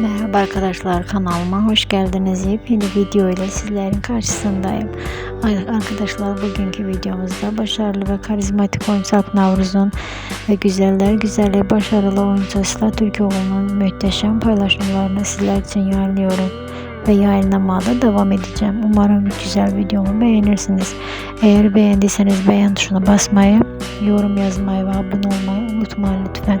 Merhaba arkadaşlar kanalıma hoş geldiniz. Yepyeni video ile sizlerin karşısındayım. Ar- Arkadaşlar bugünkü videomuzda başarılı ve karizmatik oyuncu Alp Navruz'un ve güzeller güzeli başarılı oyuncu Sıla Türkoğlu'nun muhteşem paylaşımlarını sizler için yayınlıyorum ve yayınlamaya da devam edeceğim. Umarım güzel videomu beğenirsiniz. Eğer beğendiyseniz beğen tuşuna basmayı, yorum yazmayı ve abone olmayı unutmayın lütfen.